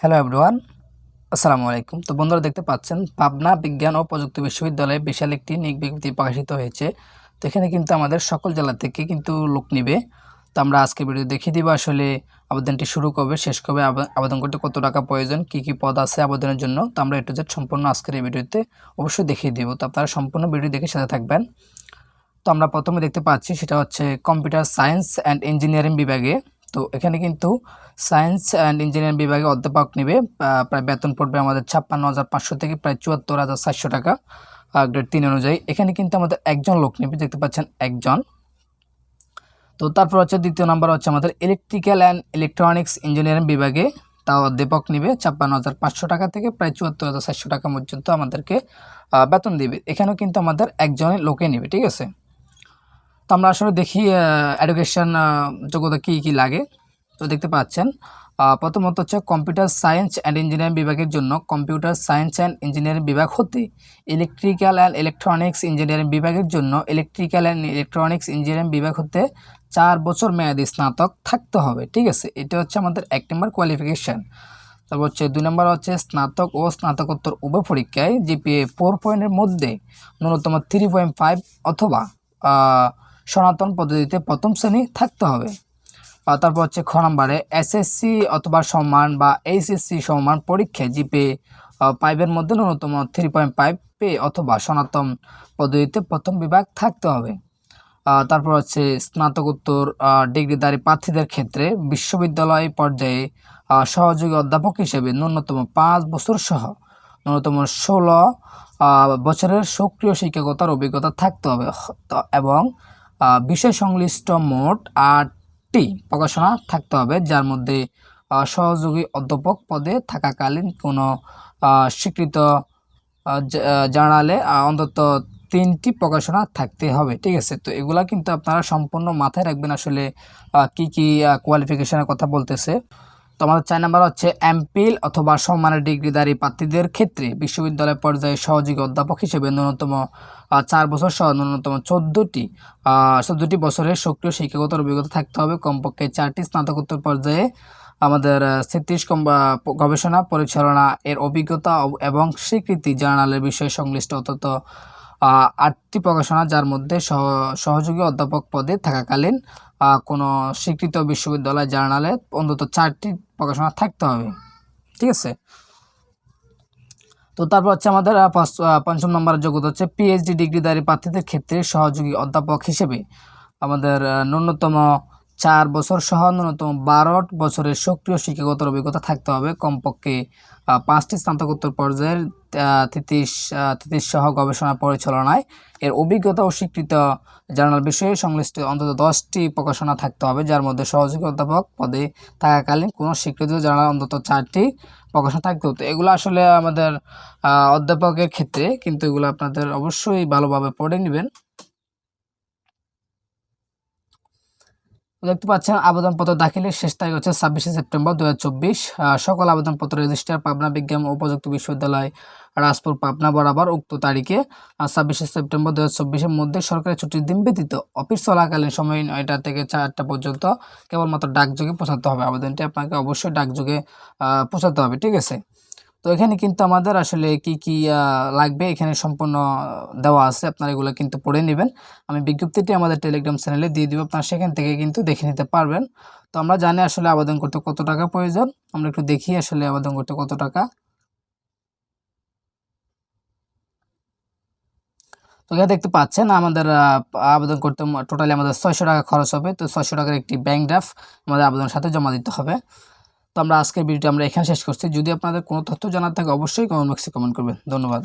Hello everyone আসসালামু আলাইকুম। তো বন্ধুরা দেখতে পাচ্ছেন, পাবনা বিজ্ঞান ও প্রযুক্তি বিশ্ববিদ্যালয়ে বিশাল একটি নিয়োগ বিজ্ঞপ্তি প্রকাশিত হয়েছে। তো এখানে কিন্তু আমাদের সকল জেলা থেকে কিন্তু লোক নিবে। তো আমরা আজকে ভিডিও দেখিয়ে দিব আসলে আবেদনটি শুরু কবে, শেষ কবে, আবে- আবেদন করতে কত টাকা প্রয়োজন, কি কি পদ আছে আবেদনের জন্য। তো আমরা একটু জেড সম্পূর্ণ আজকের এই ভিডিওতে অবশ্যই দেখিয়ে দিব। তো আপনারা সম্পূর্ণ ভিডিও দেখে সাথে থাকবেন। তো আমরা প্রথমে দেখতে পাচ্ছি, সেটা হচ্ছে কম্পিউটার সায়েন্স অ্যান্ড ইঞ্জিনিয়ারিং বিভাগে। তো এখানে কিন্তু সায়েন্স অ্যান্ড ইঞ্জিনিয়ারিং বিভাগে অধ্যাপক নেবে প্রায় বেতন পড়বে আমাদের ছাপ্পান্ন হাজার পাঁচশো থেকে প্রায় চুয়াত্তর হাজার সাতশো টাকা গ্রেড তিন অনুযায়ী। এখানে কিন্তু আমাদের একজন লোক নেবে, দেখতে পাচ্ছেন একজন। তো তারপর হচ্ছে দ্বিতীয় নাম্বার হচ্ছে আমাদের ইলেকট্রিক্যাল অ্যান্ড ইলেকট্রনিক্স ইঞ্জিনিয়ারিং বিভাগে তাও অধ্যাপক নেবে, ছাপ্পান্ন হাজার পাঁচশো টাকা থেকে প্রায় চুয়াত্তর হাজার সাতশো টাকা পর্যন্ত আমাদেরকে বেতন দেবে। এখানেও কিন্তু আমাদের একজনের লোকে নেবে, ঠিক আছে? তো আমরা আসলে দেখি এডুকেশন যোগ্যতা কী কী লাগে। তো দেখতে পাচ্ছেন প্রথমত হচ্ছে কম্পিউটার সায়েন্স অ্যান্ড ইঞ্জিনিয়ারিং বিভাগের জন্য কম্পিউটার সায়েন্স অ্যান্ড ইঞ্জিনিয়ারিং বিভাগ হতে ইলেকট্রিক্যাল অ্যান্ড ইলেকট্রনিক্স ইঞ্জিনিয়ারিং বিভাগের জন্য ইলেকট্রিক্যাল অ্যান্ড ইলেকট্রনিক্স ইঞ্জিনিয়ারিং বিভাগ হতে চার বছর মেয়াদি স্নাতক থাকতে হবে, ঠিক আছে? এটা হচ্ছে আমাদের এক নম্বর কোয়ালিফিকেশান তারপর হচ্ছে দুই নম্বর হচ্ছে স্নাতক ও স্নাতকোত্তর উভয় পরীক্ষায় জিপিএ ফোর পয়েন্টের মধ্যে ন্যূনতম থ্রি পয়েন্ট ফাইভ অথবা সনাতন পদ্ধতিতে প্রথম শ্রেণি থাকতে হবে। তারপর হচ্ছে খ নম্বরে এসএসসি অথবা সম্মান বা এইচএসসি সম্মান পরীক্ষায় জিপে ফাইভের মধ্যে ন্যূনতম থ্রি পয়েন্ট ফাইভ পে অথবা সনাতন পদ্ধতিতে প্রথম বিভাগ থাকতে হবে। তারপর হচ্ছে স্নাতকোত্তর ডিগ্রিধারী প্রার্থীদের ক্ষেত্রে বিশ্ববিদ্যালয় পর্যায়ে সহযোগী অধ্যাপক হিসেবে ন্যূনতম পাঁচ বছর সহ ন্যূনতম ষোলো বছরের সক্রিয় শিক্ষকতার অভিজ্ঞতা থাকতে হবে। এবং বিষয় সংশ্লিষ্ট মোট আটটি প্রকাশনা থাকতে হবে, যার মধ্যে সহযোগী অধ্যাপক পদে থাকাকালীন কোনো স্বীকৃত জানালে অন্তত তিনটি প্রকাশনা থাকতে হবে, ঠিক আছে? তো এগুলা কিন্তু আপনারা সম্পূর্ণ মাথায় রাখবেন আসলে কি কি কোয়ালিফিকেশনের কথা বলতেছে। তো আমাদের চার নাম্বার হচ্ছে এমপিল অথবা সম্মানের ডিগ্রিধারী প্রার্থীদের ক্ষেত্রে বিশ্ববিদ্যালয় পর্যায়ে সহযোগী অধ্যাপক হিসেবে ন্যূনতম চার বছর সহ ন্যূনতম চোদ্দোটি চোদ্দোটি বছরের সক্রিয় শিক্ষাগত অভিজ্ঞতা থাকতে হবে। কমপক্ষে চারটি স্নাতকোত্তর পর্যায়ে আমাদের স্থিতিশ গবেষণা, পরিচালনা এর অভিজ্ঞতা এবং স্বীকৃতি জার্নালের বিষয়ে সংশ্লিষ্ট অন্তত আটটি প্রকাশনা যার মধ্যে সহ- সহযোগী অধ্যাপক পদে থাকাকালীন কোনো স্বীকৃত বিশ্ববিদ্যালয় জার্নালে অন্তত চারটি প্রকাশনা থাকতে হবে। ঠিক আছে? তো তারপর হচ্ছে আমাদের পঞ্চম নম্বরের যোগ্যতা হচ্ছে পিএইচডি ডিগ্রিধারী প্রার্থীদের ক্ষেত্রে সহযোগী অধ্যাপক হিসেবে। আমাদের ন্যূনতম চার বছর সহ ন্যূনতম বারো বছরের সক্রিয় শিক্ষাগত অভিজ্ঞতা থাকতে হবে। কমপক্ষে পাঁচটি স্নাতকোত্তর পর্যায়ের তৃতীশ সহ গবেষণা পরিচালনায় এর অভিজ্ঞতা ও স্বীকৃত জার্নাল বিষয়ে সংশ্লিষ্ট অন্তত দশটি প্রকাশনা থাকতে হবে, যার মধ্যে সহযোগী অধ্যাপক পদে থাকাকালীন কোনো স্বীকৃত জার্নাল অন্তত চারটি প্রকাশনা থাকতে হতো। এগুলো আসলে আমাদের অধ্যাপকের ক্ষেত্রে, কিন্তু এগুলো আপনাদের অবশ্যই ভালোভাবে পড়ে নেবেন। দেখতে পাচ্ছেন, আবেদনপত্র দাখিলের শেষ তারিখ হচ্ছে ছাব্বিশে সেপ্টেম্বর দু হাজার চব্বিশ সকল আবেদনপত্র রেজিস্টার পাবনা বিজ্ঞান ও প্রযুক্তি বিশ্ববিদ্যালয় রাজপুর পাবনা বরাবর উক্ত তারিখে ছাব্বিশে সেপ্টেম্বর দু হাজার মধ্যে সরকারি ছুটির দিন ব্যতীত অফিস চলাকালীন সময় নয়টা থেকে চারটা পর্যন্ত কেবলমাত্র ডাকযোগে পৌঁছাতে হবে। আবেদনটি আপনাকে অবশ্যই ডাকযোগে পৌঁছাতে হবে, ঠিক আছে? তো এখানে কিন্তু আমাদের আসলে কি কি লাগবে? এখানে সম্পূর্ণ দেওয়া আছে। আপনারা এগুলো কিন্তু পড়ে নেবেন। আমি বিজ্ঞপ্তিটি আমাদের টেলিগ্রাম চ্যানেলে দিয়ে দিব। আপনারা সেখান থেকে কিন্তু দেখে নিতে পারবেন। তো আমরা জানি আসলে আবেদন করতে কত টাকা প্রয়োজন। আমরা একটু দেখি আসলে আবেদন করতে কত টাকা। তো এখানে দেখতে পাচ্ছেন, আমাদের আবেদন করতে টোটালি আমাদের ছয়শো টাকা খরচ হবে। তো ছয়শো টাকার একটি ব্যাংক ড্রাফট আমাদের আবেদনের সাথে জমা দিতে হবে। তো আমরা আজকের ভিডিওটি আমরা এখানে শেষ করছি। যদি আপনাদের কোনো তথ্য জানার থাকে, অবশ্যই কমেন্ট বক্সে কমেন্ট করবেন। ধন্যবাদ।